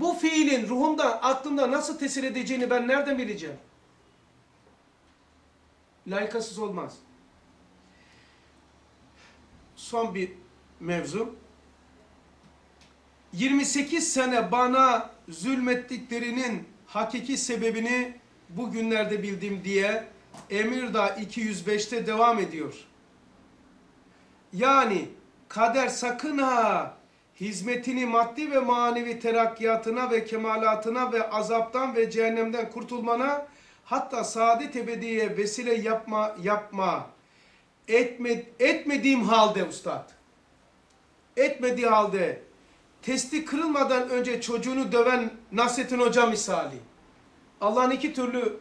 Bu fiilin ruhumda, aklımda nasıl tesir edeceğini ben nereden bileceğim? Layıkasız olmaz. Son bir mevzu. 28 sene bana zulmettiklerinin hakiki sebebini bugünlerde bildim diye Emirdağ 205'te devam ediyor. Yani kader sakın ha hizmetini maddi ve manevi terakkiyatına ve kemalatına ve azaptan ve cehennemden kurtulmana hatta saadet ebediye vesile yapma yapma etme, etmediğim halde ustad etmediği halde testi kırılmadan önce çocuğunu döven Nasrettin Hoca misali. Allah'ın iki türlü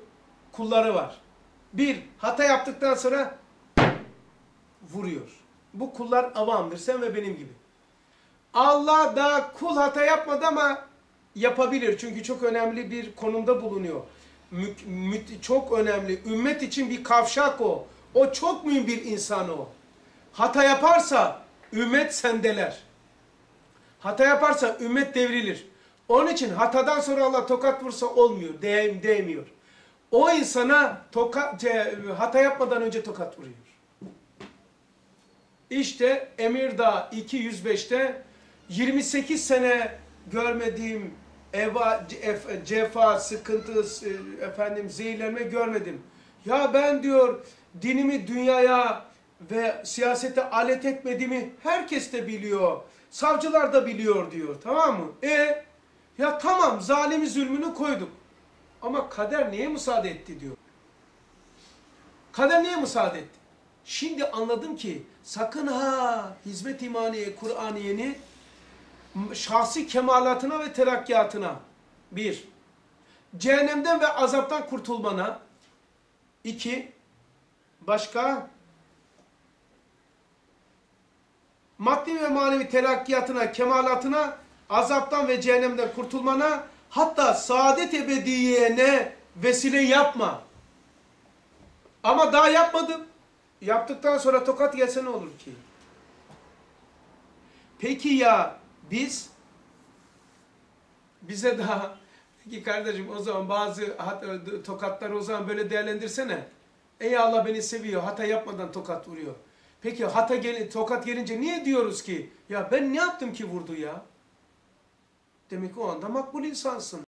kulları var. Bir, hata yaptıktan sonra vuruyor. Bu kullar avamdır, sen ve benim gibi. Allah da kul hata yapmadı ama yapabilir. Çünkü çok önemli bir konumda bulunuyor. Mü, mü, çok önemli. Ümmet için bir kavşak o. O çok mühim bir insan o. Hata yaparsa ümmet sendeler. Hata yaparsa ümmet devrilir. Onun için hatadan sonra Allah tokat vursa olmuyor, değ, değmiyor. O insana tokat, hata yapmadan önce tokat vuruyor. İşte Emirdağ 205'te 28 sene görmediğim eva, ef- cefa, sıkıntı, s- efendim zehirlenme görmedim. Ya ben diyor dinimi dünyaya ve siyasete alet etmediğimi herkes de biliyor. Savcılar da biliyor diyor. Tamam mı? E ya tamam zalimi zulmünü koyduk. Ama kader niye müsaade etti diyor. Kader niye müsaade etti? Şimdi anladım ki sakın ha hizmet imaniye, Kur'aniye'ni şahsi kemalatına ve terakkiyatına bir, cehennemden ve azaptan kurtulmana iki, başka maddi ve manevi terakkiyatına, kemalatına, azaptan ve cehennemden kurtulmana, hatta saadet ebediyene vesile yapma. Ama daha yapmadım. Yaptıktan sonra tokat gelse ne olur ki? Peki ya biz bize daha peki kardeşim o zaman bazı tokatları o zaman böyle değerlendirsene. Ey Allah beni seviyor. Hata yapmadan tokat vuruyor. Peki hata gel tokat gelince niye diyoruz ki ya ben ne yaptım ki vurdu ya? Demek o anda makbul insansın.